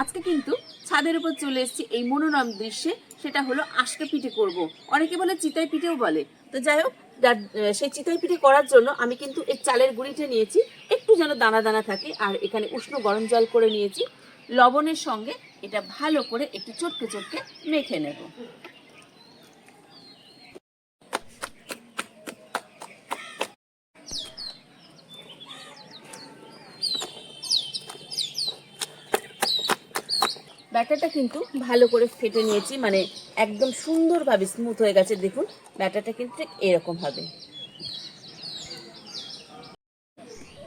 আজকে কিন্তু ছাদের উপর চলে এসেছি এই মনোরম দৃশ্যে, সেটা হলো আশকে পিঠে করব। অনেকে বলে চিতাই পিঠেও বলে। তো যাই হোক সেই চিতাই পিঠে করার জন্য আমি কিন্তু এই চালের গুঁড়িটা নিয়েছি, একটু যেন দানা দানা থাকে, আর এখানে উষ্ণ গরম জল করে নিয়েছি। লবণের সঙ্গে এটা ভালো করে একটু চটকে চটকে মেখে নেব। ব্যাটারটা কিন্তু ভালো করে ফেটে নিয়েছি মানে একদম সুন্দরভাবে স্মুথ হয়ে গেছে, দেখুন, ব্যাটারটা কিন্তু ঠিক এরকম হবে।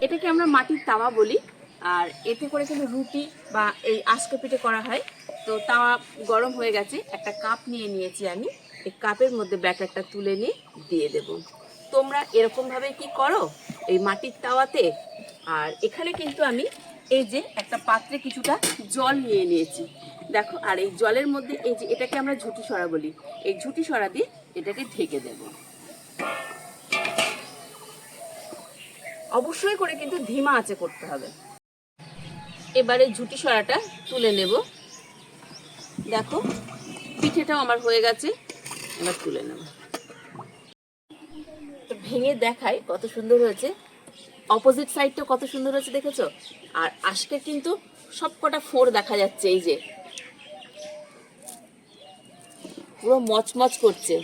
এটাকে আমরা মাটির তাওয়া বলি, আর এতে করে কিন্তু রুটি বা এই আজকে পিঠে করা হয়। তো তাওয়া গরম হয়ে গেছে, একটা কাপ নিয়ে নিয়েছি আমি, এই কাপের মধ্যে ব্যাটারটা তুলে নিয়ে দিয়ে দেব। তোমরা এরকমভাবে কি করো এই মাটির তাওয়াতে? আর এখানে কিন্তু আমি এই যে একটা পাত্রে কিছুটা জল নিয়ে নিয়েছি। দেখো, আর এই জলের মধ্যে এই যে এটাকে আমরা ঝুটি সরা বলি, এই ঝুটি সরা দিয়ে এটাকে ঢেকে দেবো। অবশ্যই করে কিন্তু ধিমা আঁচে করতে হবে। এবারে ঝুটি সরাটা তুলে নেব। দেখো, পিঠেটাও আমার হয়ে গেছে, এবার তুলে নেব। ভেঙে দেখাই কত সুন্দর হয়েছে। অপোজিট সাইডটা কত সুন্দর হয়েছে দেখেছ? আর আজকে কিন্তু সবকটা ফোর দেখা যাচ্ছে, এই যে। পুরো মচমচ করছে।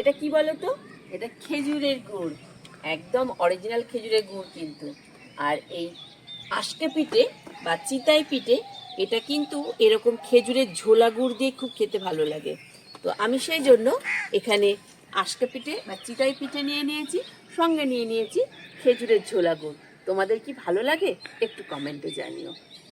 এটা কি বলো তো? এটা খেজুরের গুড়। একদম অরিজিনাল খেজুরের গুড় কিন্তু। আর এই আশকে পিঠে বা চিতাই পিঠে, এটা কিন্তু এরকম খেজুরের ঝোলা গুড় দিয়ে খুব খেতে ভালো লাগে। তো আমি সেই জন্য এখানে আশকে পিঠে বা চিতাই পিঠে নিয়ে নিয়েছি, সঙ্গে নিয়ে নিয়েছি খেজুরের ঝোলা গুড়। তোমাদের কি ভালো লাগে? একটু কমেন্টে জানিও।